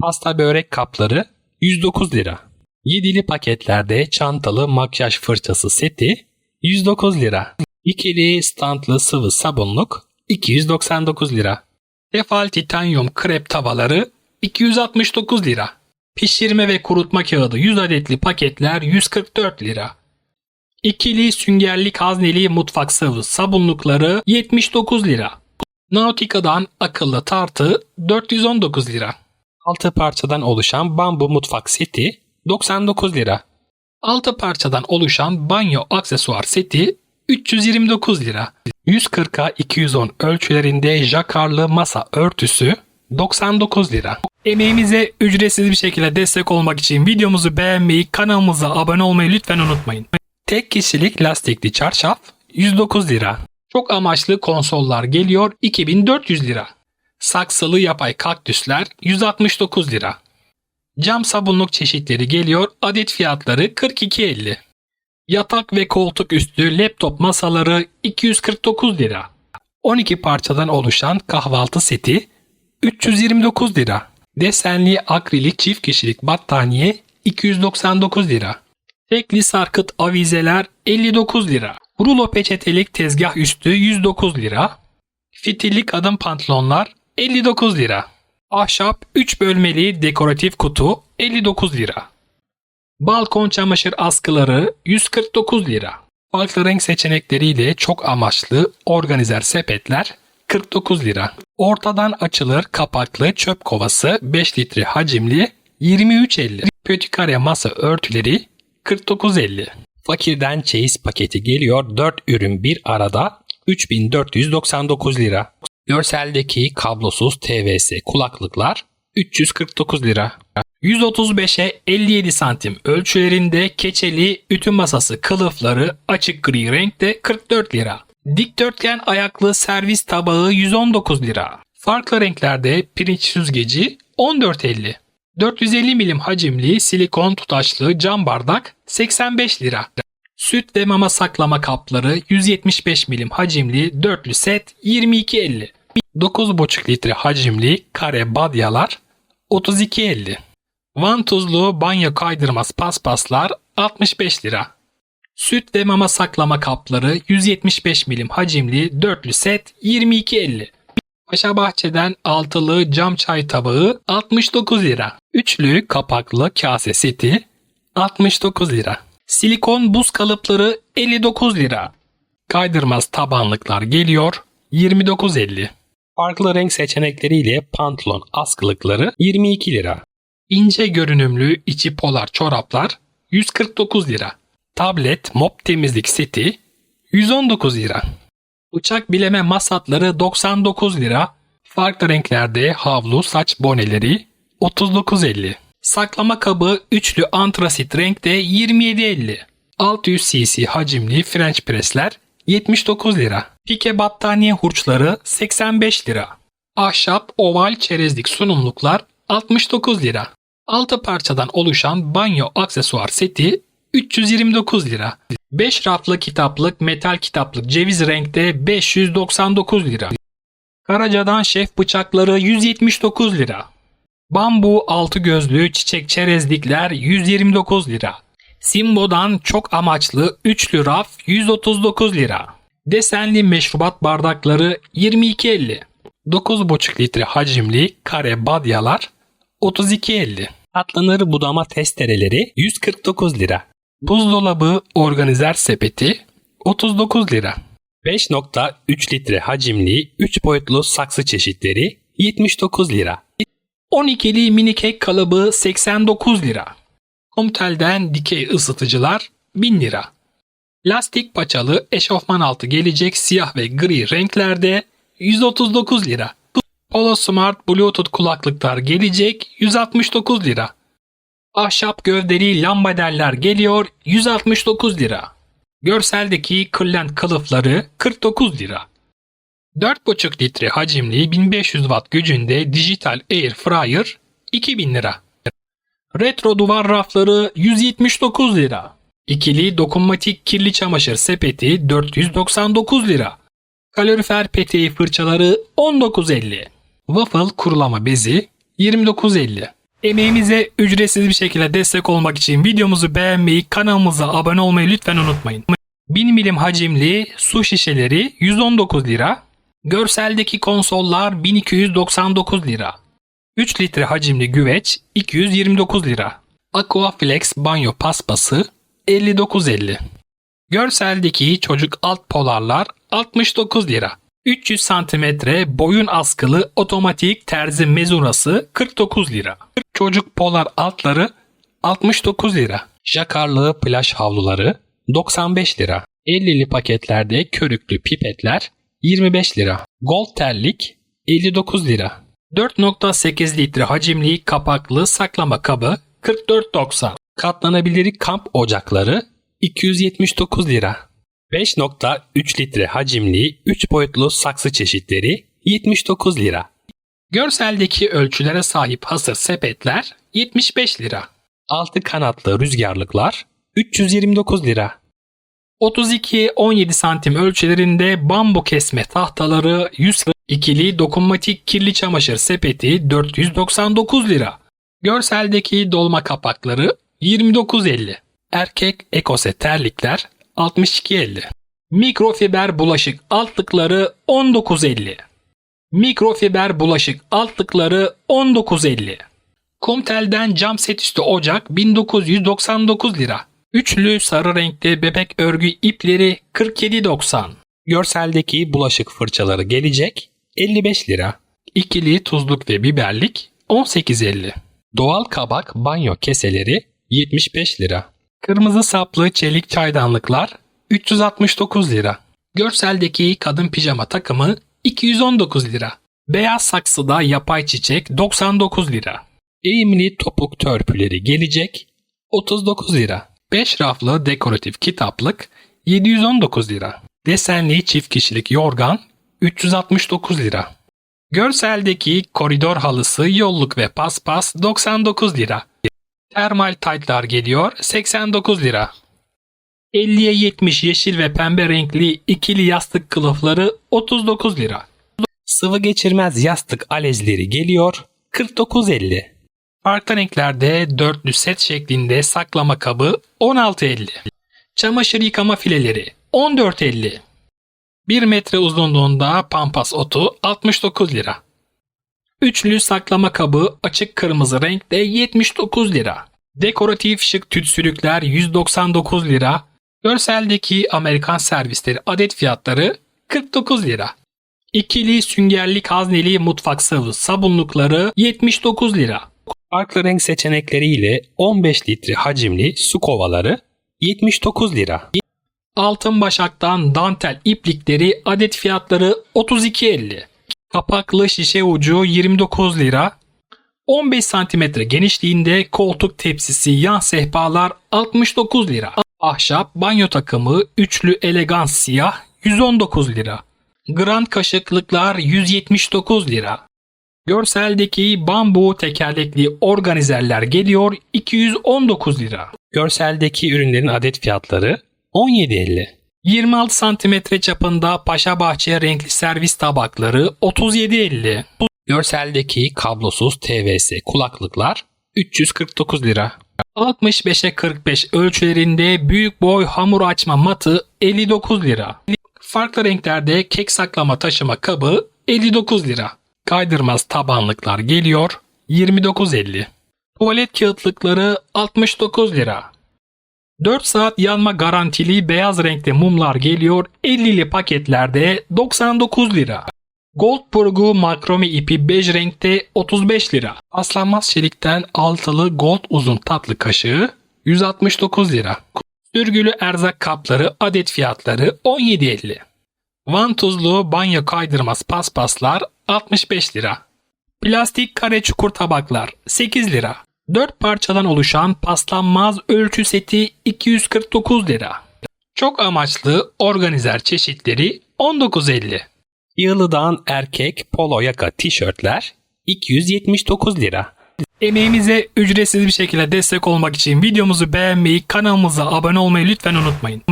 Pasta börek kapları 109 lira. Yedili paketlerde çantalı makyaj fırçası seti 109 lira. İkili standlı sıvı sabunluk 299 lira. Tefal titanyum krep tavaları 269 lira. Pişirme ve kurutma kağıdı 100 adetli paketler 144 lira. İkili süngerlik hazneli mutfak sıvı sabunlukları 79 lira. Nautica'dan akıllı tartı 419 lira. 6 parçadan oluşan bambu mutfak seti 99 lira. 6 parçadan oluşan banyo aksesuar seti 329 lira. 140'a 210 ölçülerinde jakarlı masa örtüsü 99 lira. Emeğimize ücretsiz bir şekilde destek olmak için videomuzu beğenmeyi, kanalımıza abone olmayı lütfen unutmayın. Tek kişilik lastikli çarşaf 109 lira. Çok amaçlı konsollar geliyor 2400 lira. Saksılı yapay kaktüsler 169 lira. Cam sabunluk çeşitleri geliyor adet fiyatları 42.50. Yatak ve koltuk üstü laptop masaları 249 lira. 12 parçadan oluşan kahvaltı seti 329 lira. Desenli akrilik çift kişilik battaniye 299 lira. Tekli sarkıt avizeler 59 lira. Rulo peçetelik tezgah üstü 109 lira. Fitilli kadın pantolonlar 59 lira. Ahşap 3 bölmeli dekoratif kutu 59 lira. Balkon çamaşır askıları 149 lira. Farklı renk seçenekleriyle çok amaçlı organizer sepetler 49 lira. Ortadan açılır kapaklı çöp kovası 5 litre hacimli 23.50. Pötikare masa örtüleri 49.50. Fakirden çeyiz paketi geliyor 4 ürün bir arada 3499 lira. Görseldeki kablosuz TVS kulaklıklar 349 lira. 135'e 57 santim ölçülerinde keçeli ütü masası kılıfları açık gri renkte 44 lira. Dikdörtgen ayaklı servis tabağı 119 lira. Farklı renklerde pirinç süzgeci 14.50. 450 milim hacimli silikon tutaşlı cam bardak 85 lira. Süt ve mama saklama kapları 175 milim hacimli dörtlü set 22.50. 9,5 litre hacimli kare badyalar 32.50. Vantuzlu banyo kaydırmaz paspaslar 65 lira. Süt ve mama saklama kapları 175 milim hacimli dörtlü set 22.50. Paşa Bahçe'den altılı cam çay tabağı 69 lira. Üçlü kapaklı kase seti 69 lira. Silikon buz kalıpları 59 lira. Kaydırmaz tabanlıklar geliyor 29.50. Farklı renk seçenekleriyle pantolon askılıkları 22 lira. İnce görünümlü içi polar çoraplar 149 lira. Tablet mop temizlik seti 119 lira. Uçak bileme masatları 99 lira. Farklı renklerde havlu saç boneleri 39.50. Saklama kabı üçlü antrasit renkte 27.50. 600 cc hacimli French presler 79 lira. Pike battaniye hurçları 85 lira. Ahşap oval çerezlik sunumluklar 69 lira. 6 parçadan oluşan banyo aksesuar seti 329 lira. 5 raflı kitaplık metal kitaplık ceviz renkte 599 lira. Karaca'dan şef bıçakları 179 lira. Bambu altı gözlü çiçek çerezlikler 129 lira. Simbo'dan çok amaçlı üçlü raf 139 lira. Desenli meşrubat bardakları 22.50. 9,5 litre hacimli kare badyalar 32.50. Atlanır budama testereleri 149 lira. Buzdolabı organizer sepeti 39 lira. 5.3 litre hacimli 3 boyutlu saksı çeşitleri 79 lira. 12'li mini kek kalıbı 89 lira. Comtel'den dikey ısıtıcılar 1000 lira. Lastik paçalı eşofman altı gelecek siyah ve gri renklerde 139 lira. Polo Smart Bluetooth kulaklıklar gelecek 169 lira. Ahşap gövdeli lambaderler geliyor 169 lira. Görseldeki kırlent kılıfları 49 lira. 4,5 litre hacimli 1500 watt gücünde dijital air fryer 2000 lira. Retro duvar rafları 179 lira. İkili dokunmatik kirli çamaşır sepeti 499 lira. Kalorifer peteği fırçaları 19.50. Waffle kurulama bezi 29.50. Emeğimize ücretsiz bir şekilde destek olmak için videomuzu beğenmeyi, kanalımıza abone olmayı lütfen unutmayın. 1000 milim hacimli su şişeleri 119 lira. Görseldeki konsollar 1299 lira. 3 litre hacimli güveç 229 lira. Aquaflex banyo paspası 59.50. Görseldeki çocuk alt polarlar 69 lira. 300 santimetre boyun askılı otomatik terzi mezurası 49 lira. Çocuk polar altları 69 lira. Jakarlı plaj havluları 95 lira. 50'li paketlerde körüklü pipetler 25 lira. Gold terlik 59 lira. 4.8 litre hacimli kapaklı saklama kabı 44.90. Katlanabilir kamp ocakları 279 lira. 5.3 litre hacimli 3 boyutlu saksı çeşitleri 79 lira. Görseldeki ölçülere sahip hasır sepetler 75 lira. Altı kanatlı rüzgarlıklar 329 lira. 32-17 santim ölçülerinde bambu kesme tahtaları 100 ikili dokunmatik kirli çamaşır sepeti 499 lira. Görseldeki dolma kapakları 29.50. Erkek ekose terlikler 62.50. Mikrofiber bulaşık altlıkları 19.50. Mikrofiber bulaşık altlıkları 19.50. Kumtel'den cam set üstü ocak 1999 lira. Üçlü sarı renkli bebek örgü ipleri 47.90. Görseldeki bulaşık fırçaları gelecek 55 lira. İkili tuzluk ve biberlik 18.50. Doğal kabak banyo keseleri 75 lira. Kırmızı saplı çelik çaydanlıklar 369 lira. Görseldeki kadın pijama takımı 219 lira. Beyaz saksıda yapay çiçek 99 lira. Eğimli topuk törpüleri gelecek 39 lira. 5 raflı dekoratif kitaplık 719 lira. Desenli çift kişilik yorgan 369 lira. Görseldeki koridor halısı yolluk ve paspas 99 lira. Termal taytlar geliyor 89 lira. 50'ye 70 yeşil ve pembe renkli ikili yastık kılıfları 39 lira. Sıvı geçirmez yastık alezleri geliyor 49.50. Farklı renklerde dörtlü set şeklinde saklama kabı 16.50. Çamaşır yıkama fileleri 14.50. 1 metre uzunluğunda pampas otu 69 lira. Üçlü saklama kabı açık kırmızı renkte 79 lira. Dekoratif şık tütsülükler 199 lira. Görseldeki Amerikan servisleri adet fiyatları 49 lira. İkili süngerlik hazneli mutfak sıvı sabunlukları 79 lira. Farklı renk seçenekleriyle 15 litre hacimli su kovaları 79 lira. Altın başaktan dantel iplikleri adet fiyatları 32.50. Kapaklı şişe ucu 29 lira. 15 cm genişliğinde koltuk tepsisi yan sehpalar 69 lira. Ahşap banyo takımı üçlü elegans siyah 119 lira. Grand kaşıklıklar 179 lira. Görseldeki bambu tekerlekli organizerler geliyor 219 lira. Görseldeki ürünlerin adet fiyatları 17.50. 26 cm çapında Paşa Bahçe renkli servis tabakları 37.50. Görseldeki kablosuz TVS kulaklıklar 349 lira. 65'e 45 ölçülerinde büyük boy hamur açma matı 59 lira. Farklı renklerde kek saklama taşıma kabı 59 lira. Kaydırmaz tabanlıklar geliyor 29.50. Tuvalet kağıtlıkları 69 lira. 4 saat yanma garantili beyaz renkte mumlar geliyor 50'li paketlerde 99 lira. Gold burgu makrome ipi bej renkte 35 lira. Aslanmaz çelikten altılı gold uzun tatlı kaşığı 169 lira. Sürgülü erzak kapları adet fiyatları 17.50. Vantuzlu banyo kaydırmaz paspaslar 65 lira. Plastik kare çukur tabaklar 8 lira. 4 parçadan oluşan paslanmaz ölçü seti 249 lira. Çok amaçlı organizer çeşitleri 19.50. Yılıdan erkek polo yaka tişörtler 279 lira. Emeğimize ücretsiz bir şekilde destek olmak için videomuzu beğenmeyi, kanalımıza abone olmayı lütfen unutmayın.